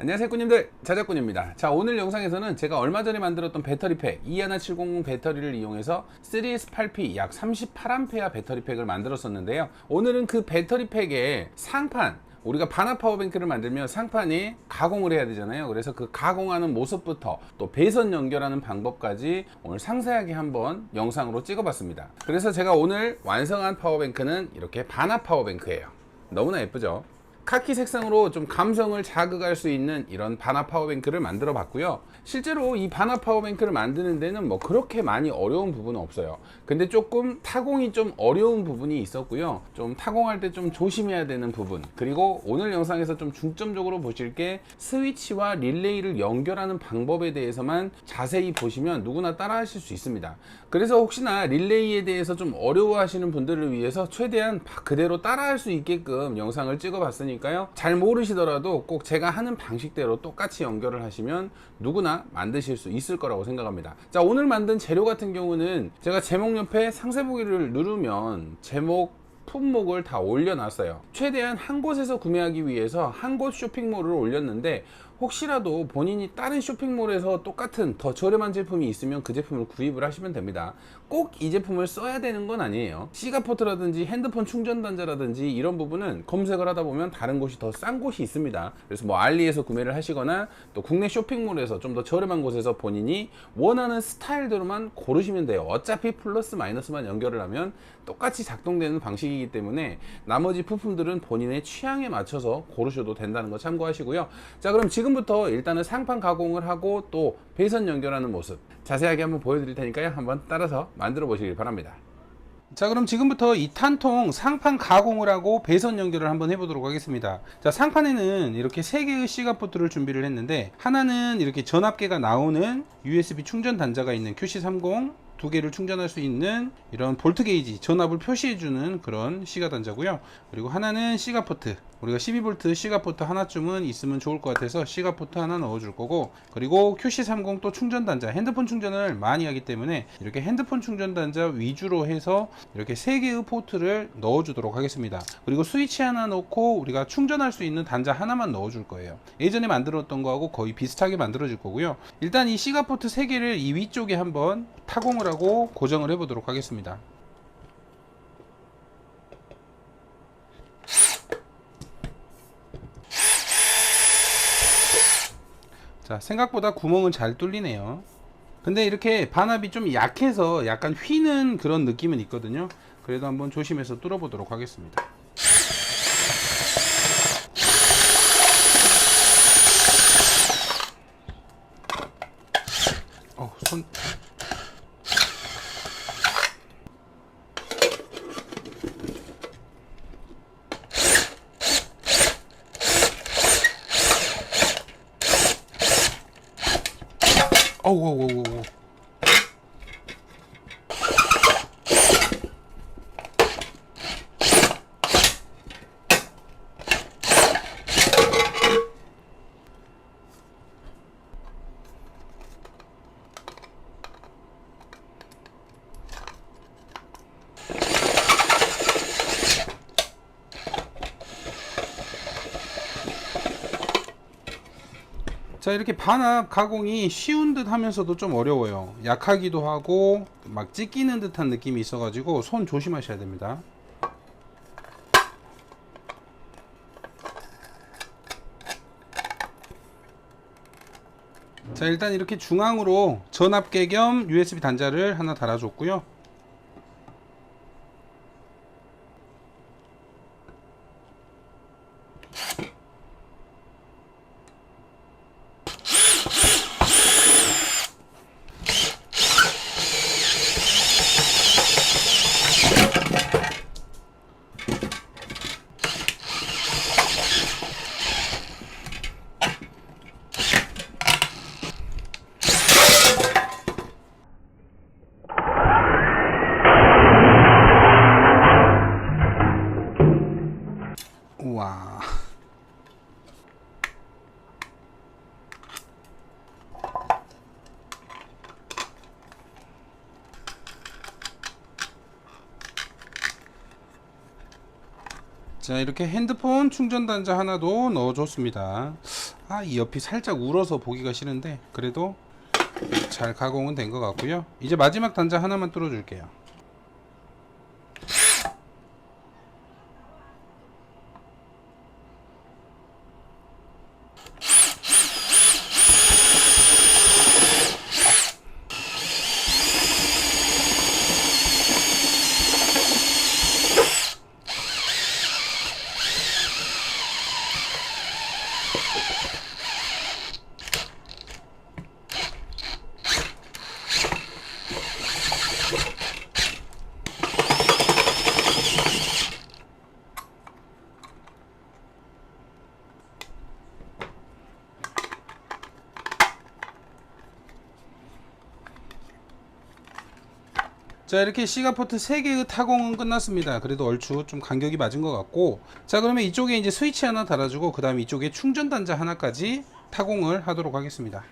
안녕하세요 꾸님들. 자작꾼입니다. 자 오늘 영상에서는 제가 얼마 전에 만들었던 배터리팩 E11700 배터리를 이용해서 3S8P 약 38A 배터리팩을 만들었었는데요. 오늘은 그 배터리팩의 상판 우리가 반합 파워뱅크를 만들면 상판이 가공을 해야 되잖아요. 그래서 그 가공하는 모습부터 또 배선 연결하는 방법까지 오늘 상세하게 한번 영상으로 찍어봤습니다. 그래서 제가 오늘 완성한 파워뱅크는 이렇게 반합 파워뱅크예요. 너무나 예쁘죠 카키 색상으로 좀 감성을 자극할 수 있는 이런 반합 파워뱅크를 만들어 봤고요. 실제로 이 반합 파워뱅크를 만드는 데는 뭐 그렇게 많이 어려운 부분은 없어요. 근데 조금 타공이 좀 어려운 부분이 있었고요. 좀 타공할 때 좀 조심해야 되는 부분. 그리고 오늘 영상에서 좀 중점적으로 보실 게 스위치와 릴레이를 연결하는 방법에 대해서만 자세히 보시면 누구나 따라 하실 수 있습니다. 그래서 혹시나 릴레이에 대해서 좀 어려워 하시는 분들을 위해서 최대한 그대로 따라 할 수 있게끔 영상을 찍어 봤으니까요. 잘 모르시더라도 꼭 제가 하는 방식대로 똑같이 연결을 하시면 누구나 만드실 수 있을 거라고 생각합니다. 자, 오늘 만든 재료 같은 경우는 제가 제목 옆에 상세 보기를 누르면 제목 품목을 다 올려놨어요. 최대한 한 곳에서 구매하기 위해서 한 곳 쇼핑몰을 올렸는데 혹시라도 본인이 다른 쇼핑몰에서 똑같은 더 저렴한 제품이 있으면 그 제품을 구입을 하시면 됩니다. 꼭 이 제품을 써야 되는 건 아니에요. 시가포트라든지 핸드폰 충전 단자라든지 이런 부분은 검색을 하다 보면 다른 곳이 더 싼 곳이 있습니다. 그래서 뭐 알리에서 구매를 하시거나 또 국내 쇼핑몰에서 좀 더 저렴한 곳에서 본인이 원하는 스타일대로만 고르시면 돼요. 어차피 플러스 마이너스만 연결을 하면 똑같이 작동되는 방식이기 때문에 나머지 부품들은 본인의 취향에 맞춰서 고르셔도 된다는 거 참고하시고요. 자, 그럼 지금부터 일단은 상판 가공을 하고 또 배선 연결하는 모습 자세하게 한번 보여드릴 테니까요. 한번 따라서 만들어 보시길 바랍니다. 자 그럼 지금부터 이 탄통 상판 가공을 하고 배선 연결을 한번 해보도록 하겠습니다 자 상판에는 이렇게 세 개의 시가 포트를 준비를 했는데 하나는 이렇게 전압계가 나오는 USB 충전 단자가 있는 QC30 두 개를 충전할 수 있는 이런 볼트 게이지 전압을 표시해주는 그런 시가 단자고요. 그리고 하나는 시가 포트. 우리가 12V 시가 포트 하나쯤은 있으면 좋을 것 같아서 시가 포트 하나 넣어줄 거고 그리고 QC30 또 충전 단자 핸드폰 충전을 많이 하기 때문에 이렇게 핸드폰 충전 단자 위주로 해서 이렇게 세 개의 포트를 넣어주도록 하겠습니다. 그리고 스위치 하나 넣고 우리가 충전할 수 있는 단자 하나만 넣어줄 거예요. 예전에 만들었던 거하고 거의 비슷하게 만들어질 거고요. 일단 이 시가 포트 세 개를 이 위쪽에 한번 타공을 하고 고정을 해 보도록 하겠습니다. 자 생각보다 구멍은 잘 뚫리네요. 근데 이렇게 반합이 좀 약해서 약간 휘는 그런 느낌은 있거든요. 그래도 한번 조심해서 뚫어 보도록 하겠습니다 어, 손 어우 어우 어 자 이렇게 반합 가공이 쉬운 듯 하면서도 좀 어려워요. 약하기도 하고 막 찢기는 듯한 느낌이 있어 가지고 손 조심하셔야 됩니다. 자 일단 이렇게 중앙으로 전압계 겸 USB 단자를 하나 달아줬고요 우와 자 이렇게 핸드폰 충전 단자 하나도 넣어줬습니다 아, 이 옆이 살짝 울어서 보기가 싫은데 그래도 잘 가공은 된 것 같고요. 이제 마지막 단자 하나만 뚫어 줄게요. 자 이렇게 시가포트 3개의 타공은 끝났습니다. 그래도 얼추 좀 간격이 맞은 것 같고. 자 그러면 이쪽에 이제 스위치 하나 달아주고 그 다음에 이쪽에 충전 단자 하나까지 타공을 하도록 하겠습니다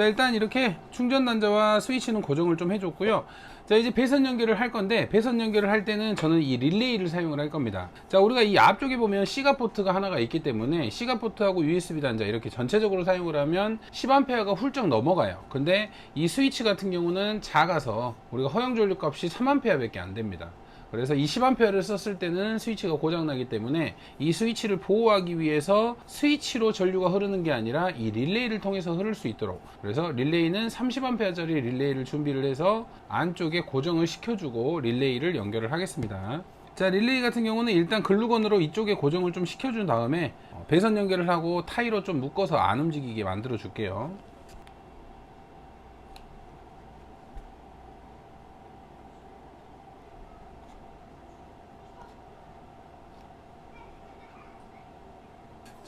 자 일단 이렇게 충전 단자와 스위치는 고정을 좀 해줬고요. 자 이제 배선 연결을 할 건데 배선 연결을 할 때는 저는 이 릴레이를 사용을 할 겁니다. 자 우리가 이 앞쪽에 보면 시가 포트가 하나가 있기 때문에 시가 포트하고 USB 단자 이렇게 전체적으로 사용을 하면 10A가 훌쩍 넘어가요. 근데 이 스위치 같은 경우는 작아서 우리가 허용 전류 값이 3A 밖에 안 됩니다 그래서 이 10A를 썼을 때는 스위치가 고장나기 때문에 이 스위치를 보호하기 위해서 스위치로 전류가 흐르는 게 아니라 이 릴레이를 통해서 흐를 수 있도록 그래서 릴레이는 30A짜리 릴레이를 준비를 해서 안쪽에 고정을 시켜주고 릴레이를 연결을 하겠습니다. 자 릴레이 같은 경우는 일단 글루건으로 이쪽에 고정을 좀 시켜준 다음에 어, 배선 연결을 하고 타이로 좀 묶어서 안 움직이게 만들어 줄게요.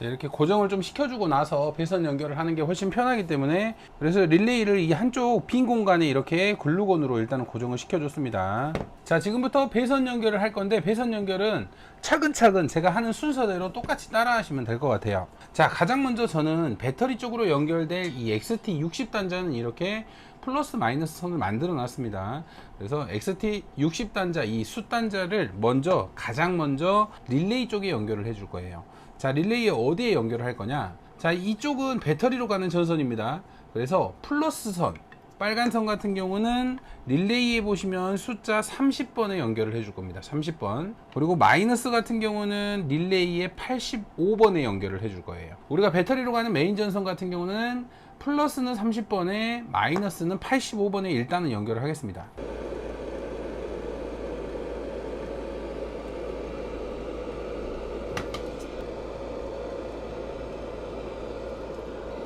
이렇게 고정을 좀 시켜주고 나서 배선 연결을 하는 게 훨씬 편하기 때문에 그래서 릴레이를 이 한쪽 빈 공간에 이렇게 글루건으로 일단은 고정을 시켜줬습니다. 자, 지금부터 배선 연결을 할 건데 배선 연결은 차근차근 제가 하는 순서대로 똑같이 따라 하시면 될 것 같아요. 자, 가장 먼저 저는 배터리 쪽으로 연결될 이 XT 60 단자는 이렇게 플러스 마이너스 선을 만들어 놨습니다. 그래서 XT 60 단자 이 숫 단자를 먼저 가장 먼저 릴레이 쪽에 연결을 해 줄 거예요. 자, 릴레이 어디에 연결을 할 거냐? 자, 이쪽은 배터리로 가는 전선입니다. 그래서 플러스 선, 빨간 선 같은 경우는 릴레이에 보시면 숫자 30번에 연결을 해줄 겁니다. 30번. 그리고 마이너스 같은 경우는 릴레이에 85번에 연결을 해줄 거예요. 우리가 배터리로 가는 메인 전선 같은 경우는 플러스는 30번에 마이너스는 85번에 일단은 연결을 하겠습니다.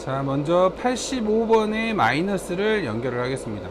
자, 먼저 85번에 마이너스를 연결을 하겠습니다.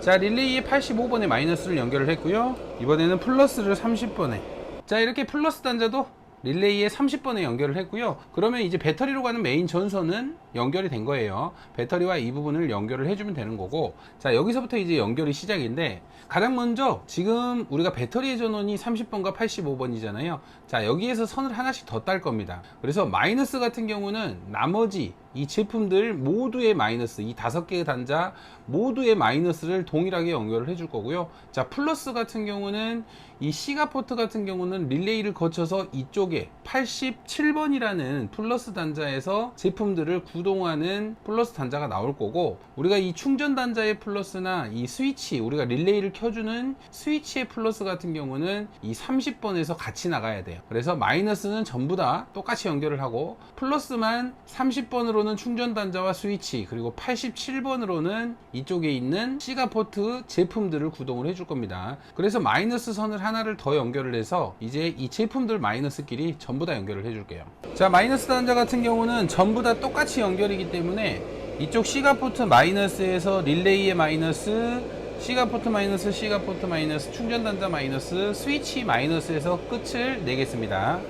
자, 릴레이에 85번에 마이너스를 연결을 했고요. 이번에는 플러스를 30번에. 자, 이렇게 플러스 단자도 릴레이에 30번에 연결을 했고요. 그러면 이제 배터리로 가는 메인 전선은 연결이 된 거예요. 배터리와 이 부분을 연결을 해주면 되는 거고. 자, 여기서부터 이제 연결이 시작인데, 가장 먼저 지금 우리가 배터리의 전원이 30번과 85번이잖아요. 자, 여기에서 선을 하나씩 더 딸 겁니다. 그래서 마이너스 같은 경우는 나머지 이 제품들 모두의 마이너스, 이 다섯 개의 단자 모두의 마이너스를 동일하게 연결을 해줄 거고요. 자, 플러스 같은 경우는 이 시가 포트 같은 경우는 릴레이를 거쳐서 이쪽에 87번이라는 플러스 단자에서 제품들을 구동하는 플러스 단자가 나올 거고 우리가 이 충전 단자의 플러스나 이 스위치 우리가 릴레이를 켜주는 스위치의 플러스 같은 경우는 이 30번에서 같이 나가야 돼요 그래서 마이너스는 전부 다 똑같이 연결을 하고 플러스만 30번으로 는 충전 단자와 스위치 그리고 87번으로는 이쪽에 있는 시가포트 제품들을 구동을 해줄 겁니다. 그래서 마이너스 선을 하나를 더 연결을 해서 이제 이 제품들 마이너스끼리 전부 다 연결을 해줄게요. 자 마이너스 단자 같은 경우는 전부 다 똑같이 연결이기 때문에 이쪽 시가포트 마이너스에서 릴레이의 마이너스 시가포트 마이너스 시가포트 마이너스 충전 단자 마이너스 스위치 마이너스에서 끝을 내겠습니다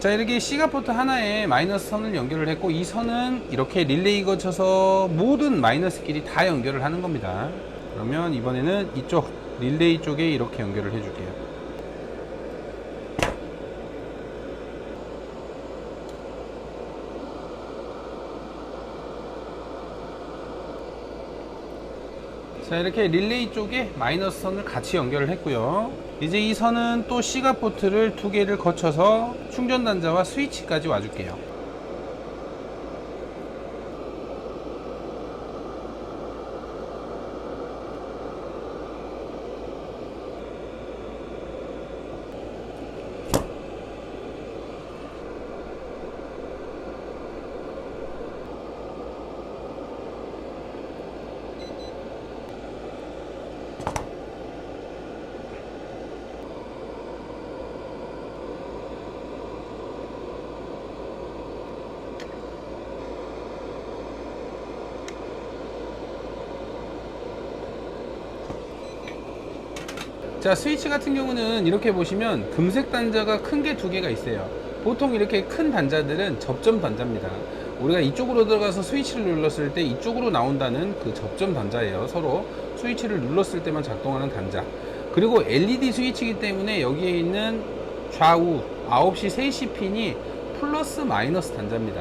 자 이렇게 시가포트 하나에 마이너스 선을 연결을 했고 이 선은 이렇게 릴레이 거쳐서 모든 마이너스끼리 다 연결을 하는 겁니다. 그러면 이번에는 이쪽 릴레이 쪽에 이렇게 연결을 해줄게요 자 이렇게 릴레이 쪽에 마이너스 선을 같이 연결을 했고요. 이제 이 선은 또 시가 포트를 두 개를 거쳐서 충전 단자와 스위치까지 와줄게요 자 스위치 같은 경우는 이렇게 보시면 금색 단자가 큰 게 두 개가 있어요. 보통 이렇게 큰 단자들은 접점 단자입니다. 우리가 이쪽으로 들어가서 스위치를 눌렀을 때 이쪽으로 나온다는 그 접점 단자예요 서로. 스위치를 눌렀을 때만 작동하는 단자. 그리고 LED 스위치이기 때문에 여기에 있는 좌우 9시 3시 핀이 플러스 마이너스 단자입니다.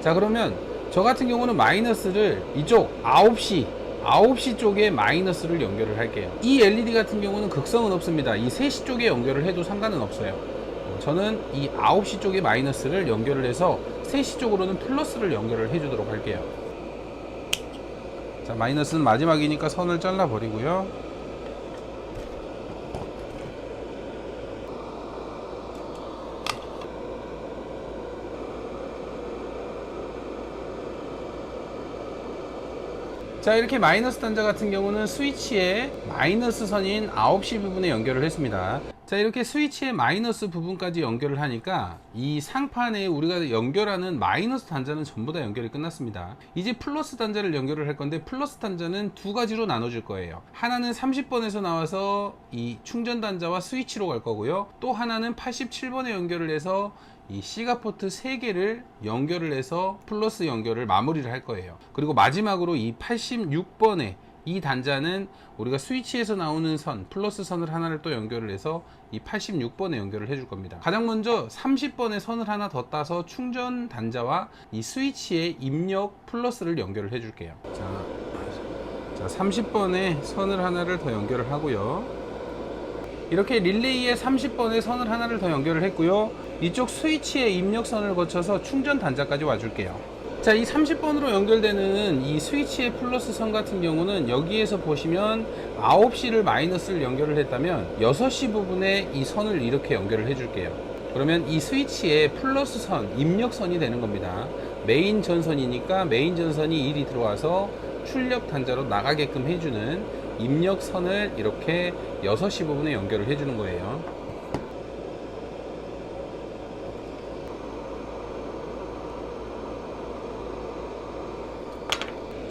자 그러면 저 같은 경우는 마이너스를 이쪽 9시 9시 쪽에 마이너스를 연결을 할게요. 이 LED 같은 경우는 극성은 없습니다. 이 3시 쪽에 연결을 해도 상관은 없어요. 어, 저는 이 9시 쪽에 마이너스를 연결을 해서 3시 쪽으로는 플러스를 연결을 해 주도록 할게요. 자 마이너스는 마지막이니까 선을 잘라 버리고요 자 이렇게 마이너스 단자 같은 경우는 스위치에 마이너스 선인 9시 부분에 연결을 했습니다. 자 이렇게 스위치의 마이너스 부분까지 연결을 하니까 이 상판에 우리가 연결하는 마이너스 단자는 전부 다 연결이 끝났습니다. 이제 플러스 단자를 연결을 할 건데 플러스 단자는 두 가지로 나눠질 거예요. 하나는 30번에서 나와서 이 충전 단자와 스위치로 갈 거고요. 또 하나는 87번에 연결을 해서 이 시가 포트 3개를 연결을 해서 플러스 연결을 마무리를 할 거예요. 그리고 마지막으로 이 86번에 이 단자는 우리가 스위치에서 나오는 선 플러스 선을 하나를 또 연결을 해서 이 86번에 연결을 해줄 겁니다. 가장 먼저 30번의 선을 하나 더 따서 충전 단자와 이 스위치의 입력 플러스를 연결을 해줄게요. 자, 자 30번에 선을 하나를 더 연결을 하고요. 이렇게 릴레이에 30번의 선을 하나를 더 연결을 했고요 이쪽 스위치의 입력선을 거쳐서 충전 단자까지 와줄게요 자, 이 30번으로 연결되는 이 스위치의 플러스 선 같은 경우는 여기에서 보시면 9시를 마이너스를 연결을 했다면 6시 부분에 이 선을 이렇게 연결을 해줄게요. 그러면 이 스위치의 플러스 선, 입력선이 되는 겁니다. 메인 전선이니까 메인 전선이 1이 들어와서 출력 단자로 나가게끔 해주는 입력선을 이렇게 6시 부분에 연결을 해주는 거예요.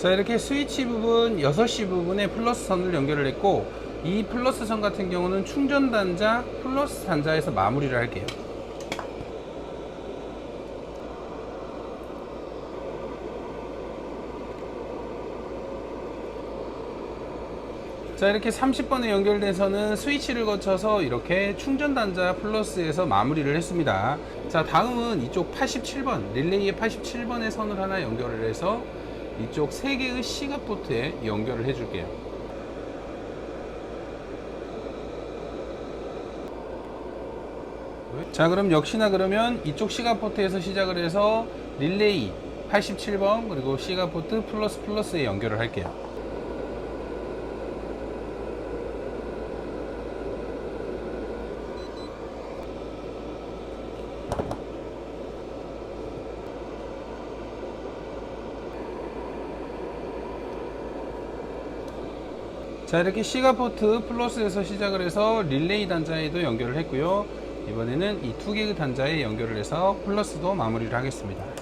자 이렇게 스위치 부분 6시 부분에 플러스 선을 연결을 했고 이 플러스 선 같은 경우는 충전 단자 플러스 단자에서 마무리를 할게요. 자 이렇게 30번에 연결돼서는 스위치를 거쳐서 이렇게 충전 단자 플러스에서 마무리를 했습니다. 자 다음은 이쪽 87번 릴레이의 87번의 선을 하나 연결을 해서 이쪽 세 개의 시각 포트에 연결을 해줄게요. 자 그럼 역시나 그러면 이쪽 시각 포트에서 시작을 해서 릴레이 87번 그리고 시각 포트 플러스 플러스에 연결을 할게요. 자 이렇게 시가포트 플러스에서 시작을 해서 릴레이 단자에도 연결을 했고요. 이번에는 이 투개그 단자에 연결을 해서 플러스도 마무리를 하겠습니다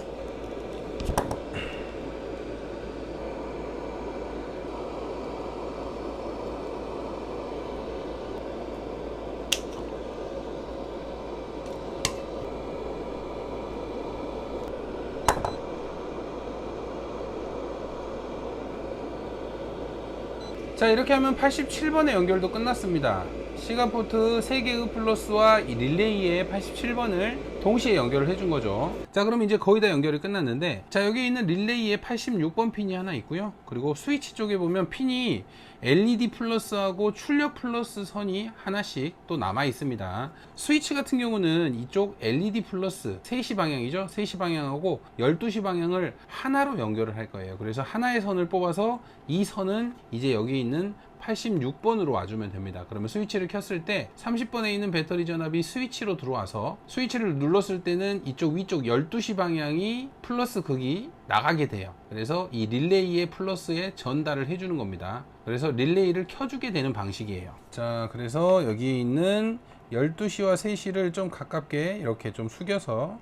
자 이렇게 하면 87번의 연결도 끝났습니다 시가포트 3개의 플러스와 이 릴레이의 87번을 동시에 연결을 해준 거죠. 자 그럼 이제 거의 다 연결이 끝났는데 자 여기 있는 릴레이에 86번 핀이 하나 있고요. 그리고 스위치 쪽에 보면 핀이 LED 플러스하고 출력 플러스 선이 하나씩 또 남아 있습니다. 스위치 같은 경우는 이쪽 LED 플러스 3시 방향이죠. 3시 방향하고 12시 방향을 하나로 연결을 할 거예요. 그래서 하나의 선을 뽑아서 이 선은 이제 여기 있는 86번으로 와주면 됩니다. 그러면 스위치를 켰을 때 30번에 있는 배터리 전압이 스위치로 들어와서 스위치를 눌렀을 때는 이쪽 위쪽 12시 방향이 플러스 극이 나가게 돼요. 그래서 이 릴레이의 플러스에 전달을 해주는 겁니다. 그래서 릴레이를 켜주게 되는 방식이에요. 자, 그래서 여기 있는 12시와 3시를 좀 가깝게 이렇게 좀 숙여서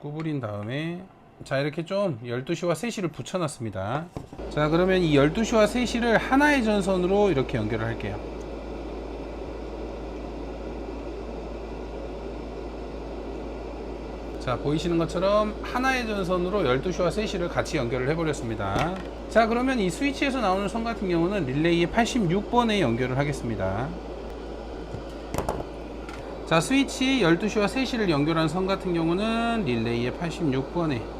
구부린 다음에 자 이렇게 좀 12시와 3시를 붙여놨습니다. 자 그러면 이 12시와 3시를 하나의 전선으로 이렇게 연결을 할게요. 자 보이시는 것처럼 하나의 전선으로 12시와 3시를 같이 연결을 해버렸습니다. 자 그러면 이 스위치에서 나오는 선 같은 경우는 릴레이의 86번에 연결을 하겠습니다. 자 스위치 12시와 3시를 연결한 선 같은 경우는 릴레이의 86번에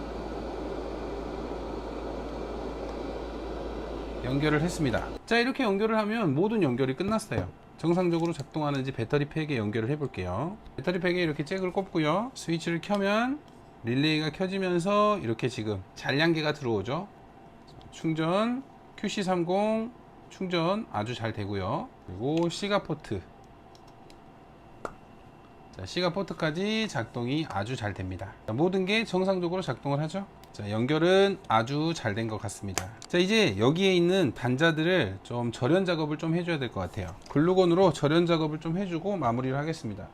연결을 했습니다. 자 이렇게 연결을 하면 모든 연결이 끝났어요. 정상적으로 작동하는지 배터리 팩에 연결을 해 볼게요. 배터리 팩에 이렇게 잭을 꼽고요. 스위치를 켜면 릴레이가 켜지면서 이렇게 지금 잔량계가 들어오죠. 충전 QC30 충전 아주 잘 되고요. 그리고 시가 포트. 자, 시가 포트까지 작동이 아주 잘 됩니다. 자, 모든 게 정상적으로 작동을 하죠. 자, 연결은 아주 잘 된 것 같습니다. 자, 이제 여기에 있는 단자들을 좀 절연 작업을 좀 해줘야 될 것 같아요. 글루건으로 절연 작업을 좀 해주고 마무리를 하겠습니다.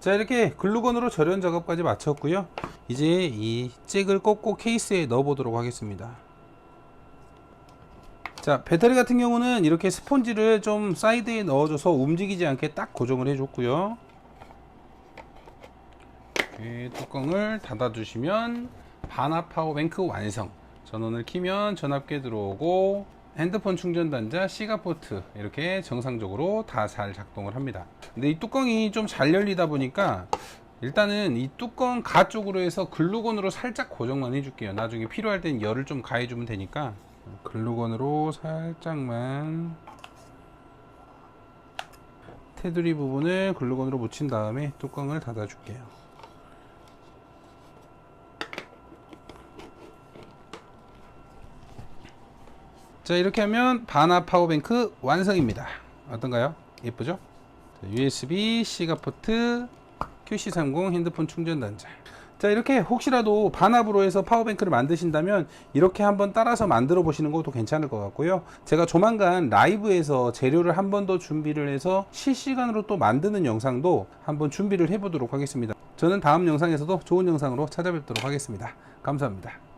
자 이렇게 글루건으로 절연 작업까지 마쳤고요. 이제 이 잭을 꽂고 케이스에 넣어 보도록 하겠습니다. 자 배터리 같은 경우는 이렇게 스폰지를 좀 사이드에 넣어줘서 움직이지 않게 딱 고정을 해줬고요. 뚜껑을 닫아 주시면 반합 파워뱅크 완성. 전원을 키면 전압계 들어오고 핸드폰 충전 단자 시가 포트 이렇게 정상적으로 다 잘 작동을 합니다. 근데 이 뚜껑이 좀 잘 열리다 보니까 일단은 이 뚜껑 가 쪽으로 해서 글루건으로 살짝 고정만 해줄게요. 나중에 필요할 땐 열을 좀 가해주면 되니까. 글루건으로 살짝만 테두리 부분을 글루건으로 묻힌 다음에 뚜껑을 닫아 줄게요 자 이렇게 하면 반합 파워뱅크 완성입니다. 어떤가요? 예쁘죠? 자, USB C가 포트 QC30 핸드폰 충전 단자 자 이렇게 혹시라도 반합으로 해서 파워뱅크를 만드신다면 이렇게 한번 따라서 만들어 보시는 것도 괜찮을 것 같고요. 제가 조만간 라이브에서 재료를 한 번 더 준비를 해서 실시간으로 또 만드는 영상도 한번 준비를 해 보도록 하겠습니다. 저는 다음 영상에서도 좋은 영상으로 찾아뵙도록 하겠습니다. 감사합니다